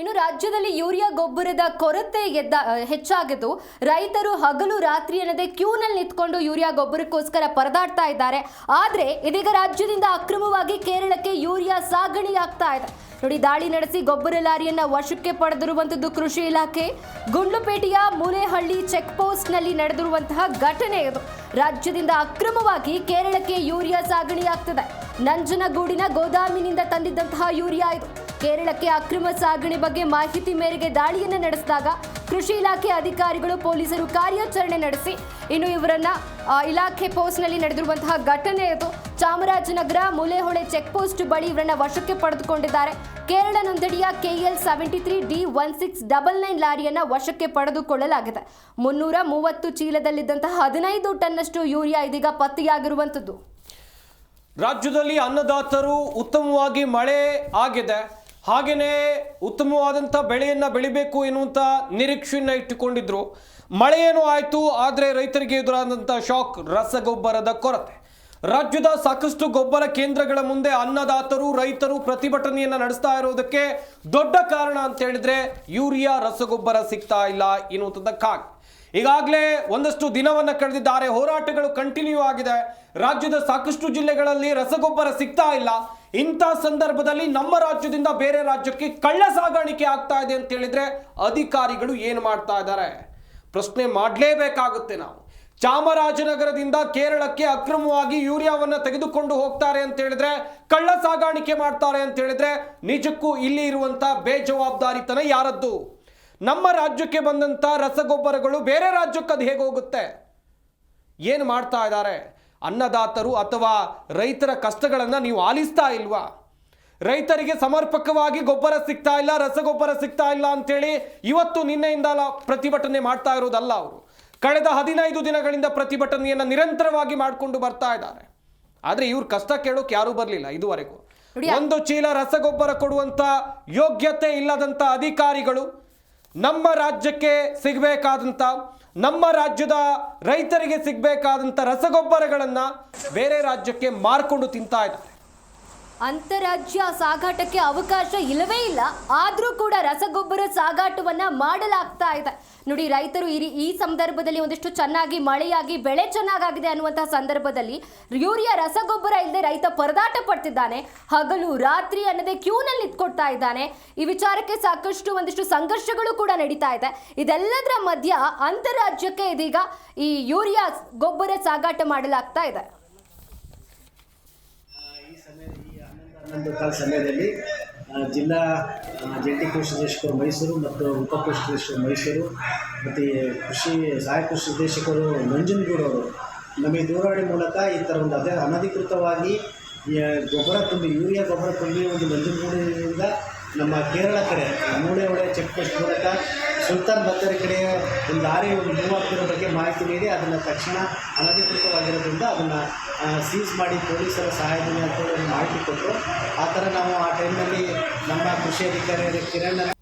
ಇನ್ನು ರಾಜ್ಯದಲ್ಲಿ ಯೂರಿಯಾ ಗೊಬ್ಬರದ ಕೊರತೆ ಎದ್ದ ಹೆಚ್ಚಾಗಿದ್ದು ರೈತರು ಹಗಲು ರಾತ್ರಿ ಅನ್ನದೇ ಕ್ಯೂನಲ್ಲಿ ನಿಂತ್ಕೊಂಡು ಯೂರಿಯಾ ಗೊಬ್ಬರಕ್ಕೋಸ್ಕರ ಪರದಾಡ್ತಾ ಇದ್ದಾರೆ. ಆದರೆ ಇದೀಗ ರಾಜ್ಯದಿಂದ ಅಕ್ರಮವಾಗಿ ಕೇರಳಕ್ಕೆ ಯೂರಿಯಾ ಸಾಗಣೆಯಾಗ್ತಾ ಇದೆ. ನೋಡಿ, ದಾಳಿ ನಡೆಸಿ ಗೊಬ್ಬರ ಲಾರಿಯನ್ನ ವಶಕ್ಕೆ ಪಡೆದಿರುವಂತದ್ದು ಕೃಷಿ ಇಲಾಖೆ. ಗುಂಡ್ಲುಪೇಟೆಯ ಮೂಲೆಹಳ್ಳಿ ಚೆಕ್ ಪೋಸ್ಟ್ನಲ್ಲಿ ನಡೆದಿರುವಂತಹ ಘಟನೆ ಇದು. ರಾಜ್ಯದಿಂದ ಅಕ್ರಮವಾಗಿ ಕೇರಳಕ್ಕೆ ಯೂರಿಯಾ ಸಾಗಣೆಯಾಗ್ತದೆ. ನಂಜನಗೂಡಿನ ಗೋದಾಮಿನಿಂದ ತಂದಿದ್ದಂತಹ ಯೂರಿಯಾ ಇದು. ಕೇರಳಕ್ಕೆ ಅಕ್ರಮ ಸಾಗಣೆ ಬಗ್ಗೆ ಮಾಹಿತಿ ಮೇರೆಗೆ ದಾಳಿಯನ್ನು ನಡೆಸಿದಾಗ ಕೃಷಿ ಇಲಾಖೆ ಅಧಿಕಾರಿಗಳು ಪೊಲೀಸರು ಕಾರ್ಯಾಚರಣೆ ನಡೆಸಿ. ಇನ್ನು ಇವರನ್ನ ಇಲಾಖೆ ಪೋಸ್ಟ್ನಲ್ಲಿ ನಡೆದಿರುವಂತಹ ಘಟನೆ ಇದು ಚಾಮರಾಜನಗರ ಮುಲೆಹೊಳೆ ಚೆಕ್ ಪೋಸ್ಟ್ ಬಳಿ ಇವರನ್ನ ವಶಕ್ಕೆ ಪಡೆದುಕೊಂಡಿದ್ದಾರೆ. ಕೇರಳ ನೋಂದಣಿಯ KL seventy three D one six double nine ಲಾರಿಯನ್ನ ವಶಕ್ಕೆ ಪಡೆದುಕೊಳ್ಳಲಾಗಿದೆ. ಮುನ್ನೂರ ಮೂವತ್ತು ಚೀಲದಲ್ಲಿದ್ದಂತಹ ಹದಿನೈದು ಟನ್ನಷ್ಟು ಯೂರಿಯಾ ಇದೀಗ ಪತ್ತೆಯಾಗಿರುವಂಥದ್ದು. ರಾಜ್ಯದಲ್ಲಿ ಅನ್ನದಾತರು ಉತ್ತಮವಾಗಿ ಮಳೆ ಆಗಿದೆ. ಹಾಗೆಯೇ ಉತ್ತಮವಾದಂಥ ಬೆಳೆಯನ್ನು ಬೆಳಿಬೇಕು ಎನ್ನುವಂಥ ನಿರೀಕ್ಷೆಯನ್ನು ಇಟ್ಟುಕೊಂಡಿದ್ರು. ಮಳೆಯೇನು ಆಯಿತು, ಆದರೆ ರೈತರಿಗೆ ಎದುರಾದಂಥ ಶಾಕ್, ರಸಗೊಬ್ಬರದ ಕೊರತೆ. ರಾಜ್ಯದ ಸಾಕಷ್ಟು ಗೊಬ್ಬರ ಕೇಂದ್ರಗಳ ಮುಂದೆ ಅನ್ನದಾತರು, ರೈತರು ಪ್ರತಿಭಟನೆಯನ್ನು ನಡೆಸ್ತಾ ಇರೋದಕ್ಕೆ ದೊಡ್ಡ ಕಾರಣ ಅಂತ ಹೇಳಿದ್ರೆ ಯೂರಿಯಾ, ರಸಗೊಬ್ಬರ ಸಿಗ್ತಾ ಇಲ್ಲ ಎನ್ನುವಂಥದ್ದಕ್ಕಾಗಿ ಈಗಾಗಲೇ ಒಂದಷ್ಟು ದಿನವನ್ನು ಕಳೆದಿದ್ದಾರೆ, ಹೋರಾಟಗಳು ಕಂಟಿನ್ಯೂ ಆಗಿದೆ. ರಾಜ್ಯದ ಸಾಕಷ್ಟು ಜಿಲ್ಲೆಗಳಲ್ಲಿ ರಸಗೊಬ್ಬರ ಸಿಗ್ತಾ ಇಲ್ಲ. ಇಂಥ ಸಂದರ್ಭದಲ್ಲಿ ನಮ್ಮ ರಾಜ್ಯದಿಂದ ಬೇರೆ ರಾಜ್ಯಕ್ಕೆ ಕಳ್ಳ ಸಾಗಾಣಿಕೆ ಆಗ್ತಾ ಇದೆ ಅಂತ ಹೇಳಿದ್ರೆ ಅಧಿಕಾರಿಗಳು ಏನು ಮಾಡ್ತಾ ಇದ್ದಾರೆ? ಪ್ರಶ್ನೆ ಮಾಡಲೇಬೇಕಾಗುತ್ತೆ ನಾವು. ಚಾಮರಾಜನಗರದಿಂದ ಕೇರಳಕ್ಕೆ ಅಕ್ರಮವಾಗಿ ಯೂರಿಯಾವನ್ನು ತೆಗೆದುಕೊಂಡು ಹೋಗ್ತಾರೆ ಅಂತ ಹೇಳಿದ್ರೆ, ಕಳ್ಳ ಸಾಗಾಣಿಕೆ ಮಾಡ್ತಾರೆ ಅಂತ ಹೇಳಿದ್ರೆ ನಿಜಕ್ಕೂ ಇಲ್ಲಿ ಇರುವಂತ ಬೇಜವಾಬ್ದಾರಿತನ ಯಾರದ್ದು? ನಮ್ಮ ರಾಜ್ಯಕ್ಕೆ ಬಂದಂಥ ರಸಗೊಬ್ಬರಗಳು ಬೇರೆ ರಾಜ್ಯಕ್ಕೆ ಅದು ಹೇಗೆ ಹೋಗುತ್ತೆ? ಏನು ಮಾಡ್ತಾ ಇದ್ದಾರೆ? ಅನ್ನದಾತರು ಅಥವಾ ರೈತರ ಕಷ್ಟಗಳನ್ನು ನೀವು ಆಲಿಸ್ತಾ ಇಲ್ವಾ? ರೈತರಿಗೆ ಸಮರ್ಪಕವಾಗಿ ಗೊಬ್ಬರ ಸಿಗ್ತಾ ಇಲ್ಲ ರಸಗೊಬ್ಬರ ಸಿಗ್ತಾ ಇಲ್ಲ ಅಂತೇಳಿ ಇವತ್ತು ನಿನ್ನೆಯಿಂದ ಪ್ರತಿಭಟನೆ ಮಾಡ್ತಾ ಇರೋದಲ್ಲ ಅವರು. ಕಳೆದ ಹದಿನೈದು ದಿನಗಳಿಂದ ಪ್ರತಿಭಟನೆಯನ್ನು ನಿರಂತರವಾಗಿ ಮಾಡಿಕೊಂಡು ಬರ್ತಾ ಇದ್ದಾರೆ. ಆದರೆ ಇವ್ರ ಕಷ್ಟ ಕೇಳೋಕೆ ಯಾರೂ ಬರಲಿಲ್ಲ ಇದುವರೆಗೂ. ಒಂದು ಚೀಲ ರಸಗೊಬ್ಬರ ಕೊಡುವಂಥ ಯೋಗ್ಯತೆ ಇಲ್ಲದಂಥ ಅಧಿಕಾರಿಗಳು ನಮ್ಮ ರಾಜ್ಯಕ್ಕೆ ಸಿಗಬೇಕಾದಂತ ನಮ್ಮ ರಾಜ್ಯದ ರೈತರಿಗೆ ಸಿಗಬೇಕಾದಂಥ ರಸಗೊಬ್ಬರಗಳನ್ನು ಬೇರೆ ರಾಜ್ಯಕ್ಕೆ ಮಾರ್ಕೊಂಡು ತಿಂತಾ ಇದ್ದಾರೆ. ಅಂತಾರಾಜ್ಯ ಸಾಗಾಟಕ್ಕೆ ಅವಕಾಶ ಇಲ್ಲವೇ ಇಲ್ಲ. ಆದರೂ ಕೂಡ ರಸಗೊಬ್ಬರ ಸಾಗಾಟವನ್ನ ಮಾಡಲಾಗ್ತಾ ಇದೆ. ನೋಡಿ, ರೈತರು ಈ ಈ ಸಂದರ್ಭದಲ್ಲಿ ಒಂದಿಷ್ಟು ಚೆನ್ನಾಗಿ, ಮಳೆಯಾಗಿ, ಬೆಳೆ ಚೆನ್ನಾಗಾಗಿದೆ ಅನ್ನುವಂತಹ ಸಂದರ್ಭದಲ್ಲಿ ಯೂರಿಯಾ ರಸಗೊಬ್ಬರ ಇಲ್ಲದೆ ರೈತ ಪರದಾಟ ಪಡ್ತಿದ್ದಾನೆ. ಹಗಲು, ರಾತ್ರಿ ಅನ್ನದೇ ಕ್ಯೂನಲ್ಲಿ ನಿಂತ್ಕೊಡ್ತಾ ಇದ್ದಾನೆ. ಈ ವಿಚಾರಕ್ಕೆ ಸಾಕಷ್ಟು ಒಂದಿಷ್ಟು ಸಂಘರ್ಷಗಳು ಕೂಡ ನಡೀತಾ ಇದೆ. ಇದೆಲ್ಲದರ ಮಧ್ಯ ಅಂತಾರಾಜ್ಯಕ್ಕೆ ಇದೀಗ ಈ ಯೂರಿಯಾ ಗೊಬ್ಬರ ಸಾಗಾಟ ಮಾಡಲಾಗ್ತಾ ಇದೆ. ಕಾಲ ಸಮಯದಲ್ಲಿ ಜಿಲ್ಲಾ ಜಂಟಿ ಕೃಷಿ ನಿರ್ದೇಶಕರು ಮೈಸೂರು ಮತ್ತು ಉಪ ಕೃಷಿ ನಿರ್ದೇಶಕರು ಮೈಸೂರು, ಮತ್ತು ಕೃಷಿ ಸಹಾಯ ಕೃಷಿ ನಿರ್ದೇಶಕರು ನಂಜನಗೂಡವರು ನಮಗೆ ದೂರವಾಣಿ ಮೂಲಕ ಈ ಥರ ಒಂದು ಅದೇ ಅನಧಿಕೃತವಾಗಿ ಗೊಬ್ಬರ ತುಂಬಿ, ಯೂರಿಯಾ ಗೊಬ್ಬರ ತುಂಬಿ ಒಂದು ನಂಜನಗೂಡಿನಿಂದ ನಮ್ಮ ಕೇರಳ ಕಡೆ ಮೂಳೆ ಒಳೆ ಚೆಕ್ ಪೋಸ್ಟ್ ಮೂಲಕ ಸುಲ್ತಾನ್ ಬತ್ತರಿ ಕಡೆಯ ಒಂದು ಲಾರಿ ಒಂದು ಮೂವ್ ಬಗ್ಗೆ ಮಾಹಿತಿ ನೀಡಿ, ಅದನ್ನು ತಕ್ಷಣ ಅನಧಿಕೃತವಾಗಿರೋದ್ರಿಂದ ಅದನ್ನು ಸೀಸ್ ಮಾಡಿ ಪೊಲೀಸರ ಸಹಾಯದಿಂದ ಅಂತ ಮಾಹಿತಿ ಕೊಟ್ಟರು. ಆ ಥರ ನಾವು ಆ ಟೈಮ್ನಲ್ಲಿ ನಮ್ಮ ಕೃಷಿ ಅಧಿಕಾರಿ ಕಿರಣ್